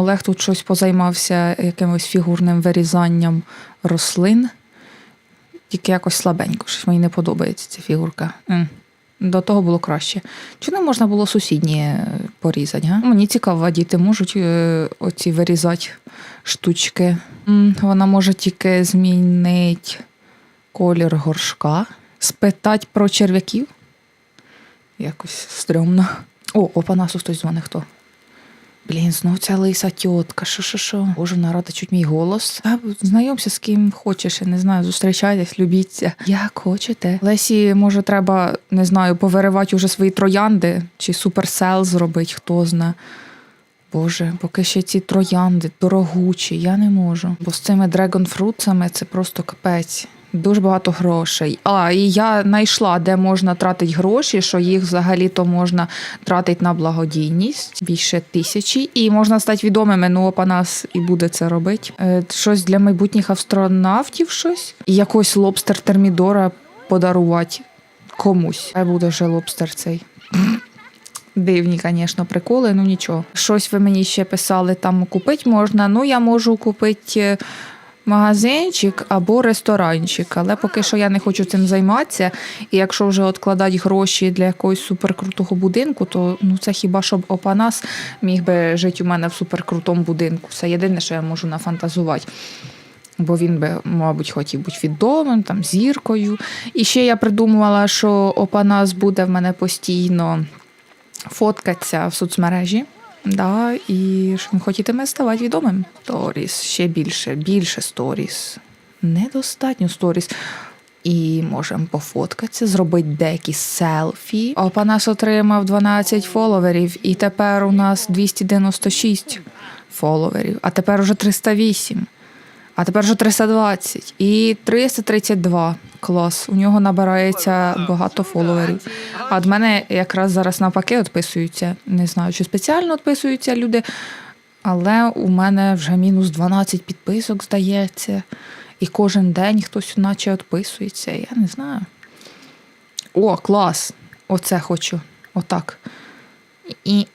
Олег тут щось позаймався якимось фігурним вирізанням рослин. Тільки якось слабенько, щось мені не подобається ця фігурка. До того було краще. Чи не можна було сусідні порізати? Га? Мені цікаво, діти можуть е, оці вирізати штучки. Вона може тільки змінити колір горшка, спитати про черв'яків. Якось стрьомно. О, опанасу хтось дзвонить хто. Блін, знов ця лиса тітка, що, що, що. Боже, вона рада чуть мій голос. А, знайомся з ким хочеш, я не знаю, зустрічайтесь, любіться. Як хочете. Лесі, може, треба, не знаю, повиривати уже свої троянди чи суперсел зробити, хто зна. Боже, поки ще ці троянди дорогучі, я не можу. Бо з цими дрегонфруцами це просто капець. Дуже багато грошей. А, і я знайшла, де можна тратити гроші, що їх взагалі-то можна тратити на благодійність більше тисячі, і можна стати відомими. Ну, опа нас і буде це робити. Е, щось для майбутніх астронавтів, щось. І якось лобстер термідора подарувати комусь. Хай буде вже лобстер цей. Дивні, звісно, приколи, ну нічого. Щось ви мені ще писали, там купити можна. Ну, я можу купити е, магазинчик або ресторанчик, але поки що я не хочу цим займатися. І якщо вже відкладати гроші для якогось суперкрутого будинку, то ну це хіба щоб Опанас міг би жити у мене в суперкрутому будинку. Це єдине, що я можу нафантазувати. Бо він би, мабуть, хотів бути відомим, там, зіркою. І ще я придумувала, що Опанас буде в мене постійно фоткатися в соцмережі. Да, і що він хотітиме ставати відомим. Сторіс, ще більше, більше сторіс. Недостатньо сторіс. І можемо пофоткатися, зробити деякі селфі. Опанас отримав 12 фоловерів, і тепер у нас 296 фоловерів, а тепер уже 308. А тепер вже 320 і 332. Клас. У нього набирається багато фоловерів. А від мене якраз зараз навпаки відписуються. Не знаю, чи спеціально відписуються люди, але у мене вже мінус 12 підписок, здається. І кожен день хтось наче відписується. Я не знаю. О, клас! Оце хочу. Отак. І.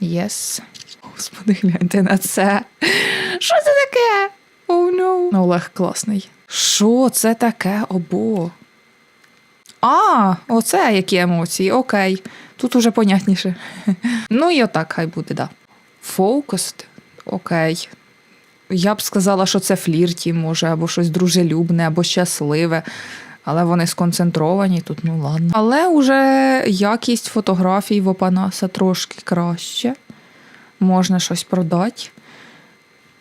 Єс. Господи, гляньте на це. Що це таке? Oh, no. Ну, Олег класний. Що це таке? Обо. А, оце які емоції. Окей. Тут уже понятніше. Ну і отак хай буде, да. Focused. Окей. Я б сказала, що це флірті, може, або щось дружелюбне, або щасливе. Але вони сконцентровані тут, ну ладно. Але вже якість фотографій в Опанаса трошки краще. Можна щось продати.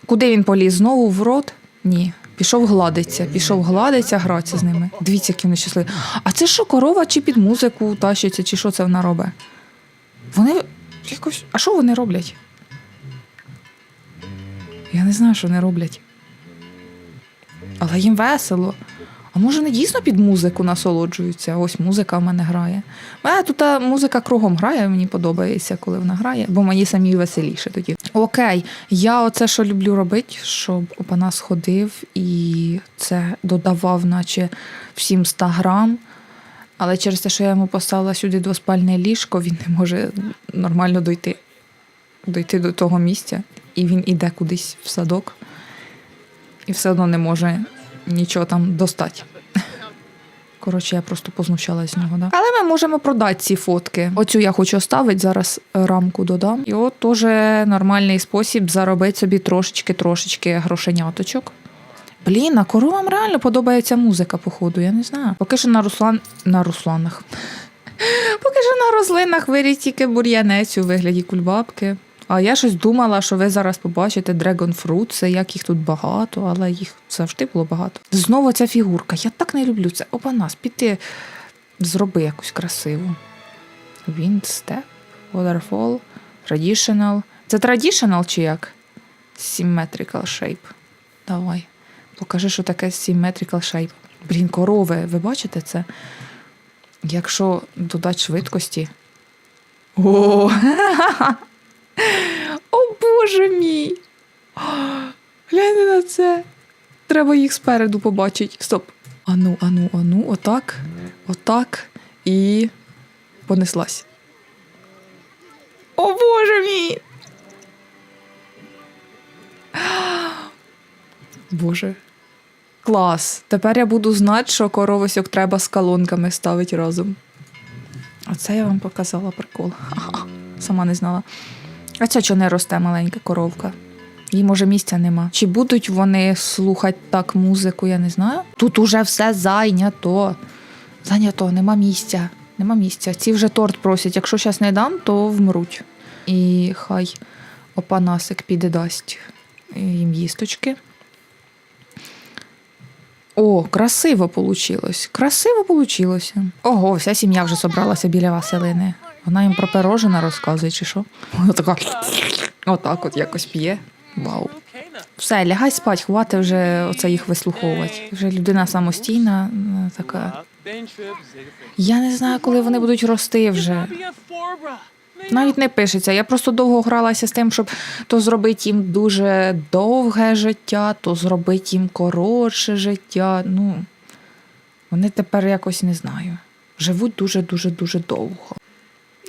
Куди він поліз? Знову в рот? Ні. Пішов гладиться, пішов гладиться, гратися з ними. Дивіться, які вони щасливі. А це що, корова чи під музику тащиться, чи що це вона робить? Вони якось. А що вони роблять? Я не знаю, що вони роблять. Але їм весело. А може, не дійсно під музику насолоджуються? Ось музика в мене грає. Мене тут та музика кругом грає, мені подобається, коли вона грає, бо мені самі веселіше тоді. Окей, я оце що люблю робити, щоб Опанас ходив і це додавав, наче всім 100 грам. Але через те, що я йому поставила сюди двоспальне ліжко, він не може нормально дойти, дойти до того місця, і він іде кудись в садок, і все одно не може нічого там достати. Коротше, я просто познущалась з нього. Да? Але ми можемо продати ці фотки. Оцю я хочу оставити, зараз рамку додам. І от теж нормальний спосіб заробити собі трошечки-трошечки грошеняточок. Блін, а коровам реально подобається музика, походу, я не знаю. Поки що на Руслан. на Русланах. Поки що на рослинах виріс тільки бур'янець у вигляді кульбабки. А я щось думала, що ви зараз побачите Dragon Fruit, це як їх тут багато, але їх завжди було багато. Знову ця фігурка. Я так не люблю це. Опа нас, піти, зроби якусь красиву. Wind Step, Waterfall, Traditional. Це Traditional чи як? Symmetrical Shape. Давай. Покажи, що таке Symmetrical Shape. Блін, корови, ви бачите це? Якщо додати швидкості. О! О Боже мій! Гляньте на це. Треба їх спереду побачити. Стоп. Ану, ану, ану, отак, отак і понеслась. О Боже мій! Боже. Клас! Тепер я буду знати, що коровосьок треба з колонками ставити разом. Оце я вам показала прикол. Сама не знала. А ця чого не росте маленька коровка? Їй, може, місця нема. Чи будуть вони слухати так музику, я не знаю. Тут уже все зайнято. Зайнято, нема місця. Нема місця. Ці вже торт просять. Якщо зараз не дам, то вмруть. І хай опанасик піде дасть їм їсточки. О, красиво получилось. Красиво получилося. Ого, вся сім'я вже собралася біля Василини. Вона їм про пирожина розказує, чи що? Вона така. Отак от якось п'є. Вау. Все, лягай спать, хвати вже оце їх вислуховувати. Вже людина самостійна, е, така. Я не знаю, коли вони будуть рости вже. Навіть не пишеться. Я просто довго гралася з тим, щоб то зробити їм дуже довге життя, то зробити їм коротше життя. Ну, вони тепер якось не знаю. Живуть дуже-дуже дуже довго.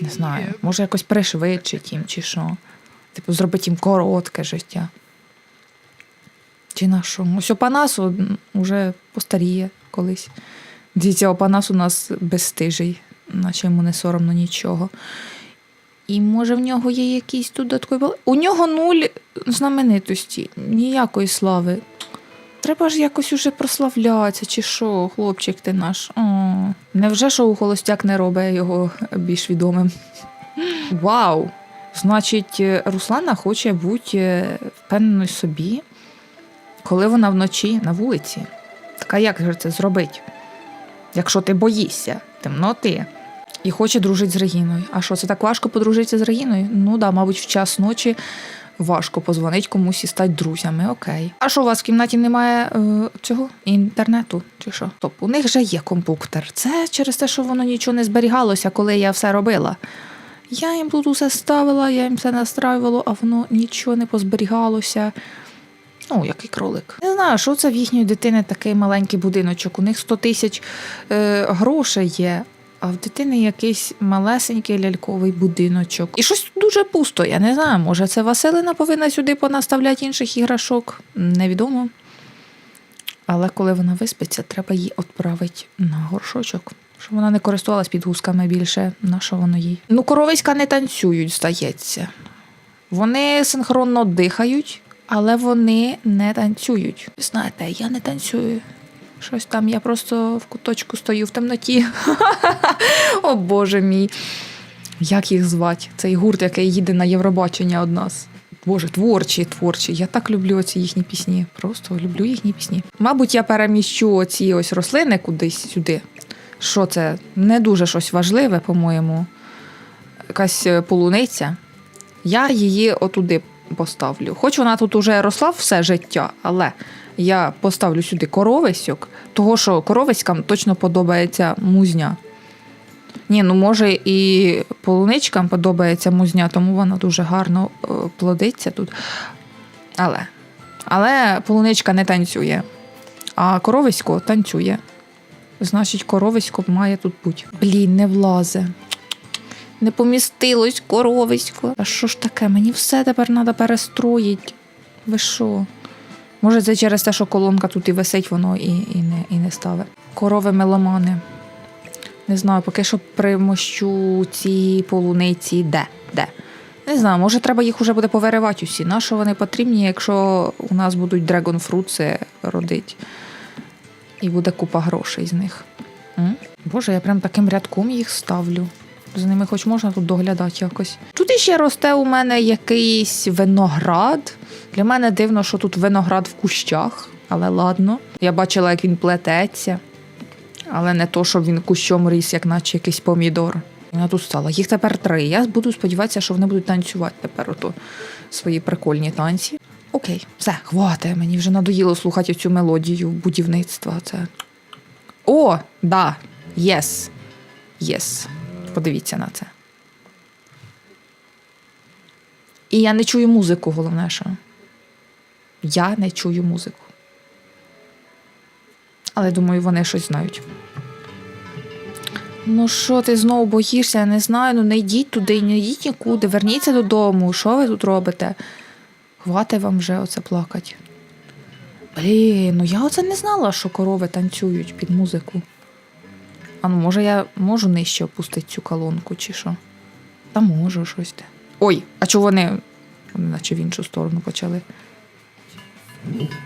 Не знаю, може якось пришвидшить їм чи що. Типу, зробити їм коротке життя. Чи на що? Ось Опанас м, уже постаріє колись. Дивіться, Опанас у нас безстижий, наче йому не соромно нічого. І може в нього є якісь додаткові. бал- У нього нуль знаменитості, ніякої слави. Треба ж якось уже прославлятися, чи що, хлопчик ти наш. О, невже шоу холостяк не робить його більш відомим? Вау! Значить, Руслана хоче бути впевненою собі, коли вона вночі на вулиці. Так а як же це зробити? Якщо ти боїшся темноти і хоче дружити з Регіною. А що, це так важко подружитися з Регіною? Ну да, мабуть, в час ночі важко позвонити комусь і стати друзями. Окей. А що у вас в кімнаті немає е, цього інтернету? Чи що? Стоп, у них же є компуктер. Це через те, що воно нічого не зберігалося, коли я все робила. Я їм тут усе ставила, я їм все настраювала, а воно нічого не позберігалося. Ну, який кролик. Не знаю, що це в їхньої дитини такий маленький будиночок. У них 100 тисяч е, грошей є, а в дитини якийсь малесенький ляльковий будиночок. І щось дуже пусто. Я не знаю, може, це Василина повинна сюди понаставляти інших іграшок. Невідомо. Але коли вона виспиться, треба її відправити на горшочок. Щоб вона не користувалась підгузками більше, на що воно їй. Ну, коровиська не танцюють, здається. Вони синхронно дихають, але вони не танцюють. Знаєте, я не танцюю. Щось там, я просто в куточку стою в темноті. О Боже мій. Як їх звати? Цей гурт, який їде на Євробачення од нас. Боже, творчі, творчі. Я так люблю ці їхні пісні. Просто люблю їхні пісні. Мабуть, я переміщу оці ось рослини кудись сюди. Що це? Не дуже щось важливе, по-моєму. Якась е, полуниця. Я її отуди поставлю. Хоч вона тут уже росла все життя, але я поставлю сюди коровисьок, того що коровиськам точно подобається музня. Ні, ну може і полуничкам подобається музня, тому вона дуже гарно е, плодиться тут. Але, але полуничка не танцює, а коровисько танцює. Значить, коровисько має тут бути. Блін, не влазе. Не помістилось коровисько. А що ж таке? Мені все тепер треба перестроїти. Ви що? Може, це через те, що колонка тут і висить, воно і, і, не, і не ставить. Корови меломани. Не знаю, поки що примощу ці полуниці де? Де? Не знаю, може треба їх уже буде повиривати усі. На що вони потрібні, якщо у нас будуть драгонфрутси родити? І буде купа грошей з них. М? Боже, я прям таким рядком їх ставлю. За ними хоч можна тут доглядати якось. Тут іще росте у мене якийсь виноград. Для мене дивно, що тут виноград в кущах, але ладно. Я бачила, як він плететься, але не то, щоб він кущом ріс, як наче якийсь помідор. Вона тут стала. Їх тепер три. Я буду сподіватися, що вони будуть танцювати тепер ото свої прикольні танці. Окей, все, хватить. Мені вже надоїло слухати цю мелодію будівництва. Це. О, да, єс. Єс. Подивіться на це. І я не чую музику, головне, що. Я не чую музику. Але думаю, вони щось знають. Ну що, ти знову боїшся? Я не знаю. Ну не йдіть туди, не йдіть нікуди. Верніться додому. Що ви тут робите? Хватить вам вже оце плакати. Блін, ну я оце не знала, що корови танцюють під музику. А ну, може, я можу нижче опустити цю колонку, чи що? Та можу щось. те. Ой, а чого вони. Вони наче в іншу сторону почали.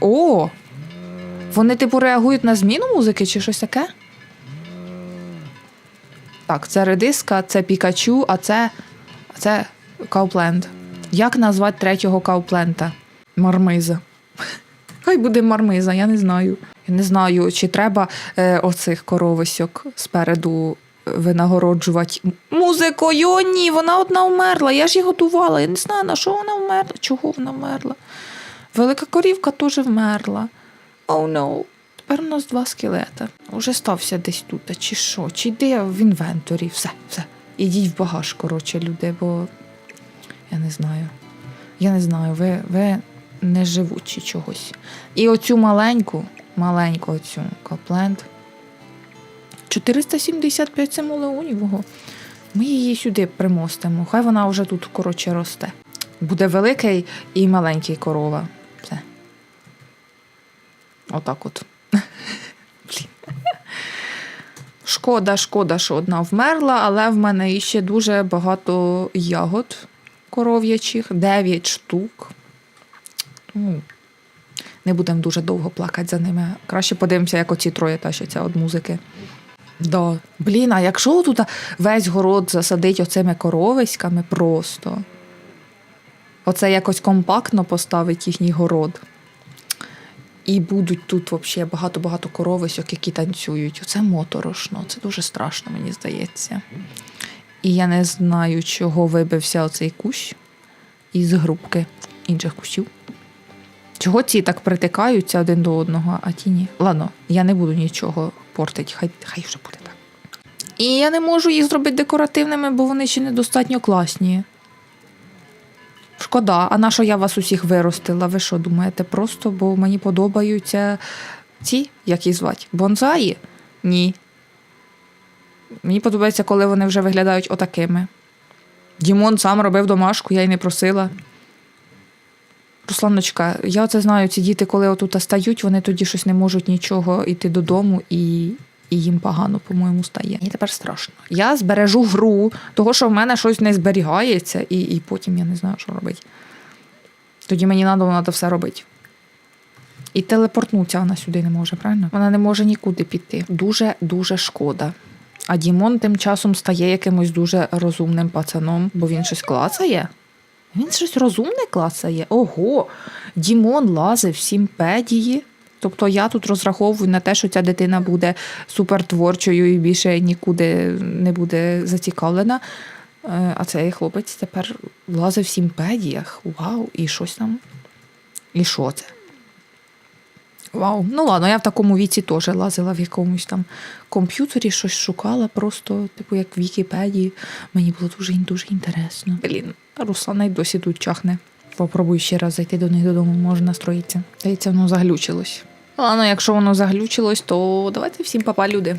О! Вони, типу, реагують на зміну музики чи щось таке? Так, це редиска, це Пікачу, а це. А це Каупленд. Як назвати третього Кауплента? Мармиза. Хай буде мармиза, я не знаю. Я не знаю, чи треба е, оцих коровисьок спереду винагороджувати музикою. Ні, вона одна вмерла. Я ж її готувала. Я не знаю, на що вона вмерла, чого вона вмерла. Велика корівка теж вмерла. Oh, no. Тепер у нас два скелета. Уже стався десь тут, чи що? Чи йде в інвенторі? Все, все. Ідіть в багаж, коротше, люди, бо я не знаю. Я не знаю, ви, ви не живучі чогось. І оцю маленьку, маленьку оцю Копленд. 475 симулеонів. ого. Ми її сюди примостимо. Хай вона вже тут, коротше, росте. Буде великий і маленький корова. Все. Отак от. Шкода, шкода, що одна вмерла, але в мене іще дуже багато ягод коров'ячих, 9 штук. Ну, не будемо дуже довго плакати за ними. Краще подивимося, як оці троє тащаться від музики. Да. Блін, а якщо тут весь город засадить оцими коровиськами просто. Оце якось компактно поставить їхній город. І будуть тут взагалі багато-багато коровисьок, які танцюють. Оце моторошно, це дуже страшно, мені здається. І я не знаю, чого вибився оцей кущ із групки інших кущів. Чого ці так притикаються один до одного, а ті ні. Ладно, я не буду нічого портити, хай, хай вже буде так. І я не можу їх зробити декоративними, бо вони ще недостатньо класні. Шкода, а на що я вас усіх виростила? Ви що думаєте? Просто бо мені подобаються ці, як їх звати? Бонзаї? Ні. Мені подобається, коли вони вже виглядають отакими. Дімон сам робив домашку, я й не просила. Русланочка, я оце знаю, ці діти, коли отут стають, вони тоді щось не можуть нічого йти додому і, і їм погано, по-моєму, стає. Мені тепер страшно. Я збережу гру, того, що в мене щось не зберігається, і, і потім я не знаю, що робити. Тоді мені треба, все робити. І телепортнутися вона сюди не може, правильно? Вона не може нікуди піти. Дуже-дуже шкода. А Дімон тим часом стає якимось дуже розумним пацаном, бо він щось клацає. Він щось розумне клацає. Ого, Дімон лазив в сімпедії. Тобто я тут розраховую на те, що ця дитина буде супертворчою і більше нікуди не буде зацікавлена. Е, А цей хлопець тепер лазив в сімпедіях. Вау, і щось там. І що це? Вау, ну ладно, я в такому віці теж лазила в якомусь там комп'ютері, щось шукала, просто, типу, як в Вікіпедії. Мені було дуже дуже інтересно. Блін, Руслана й досі тут чахне. Попробуй ще раз зайти до них додому, може настроїтися. Здається, воно заглючилось. Ладно, якщо воно заглючилось, то давайте всім папа, люди.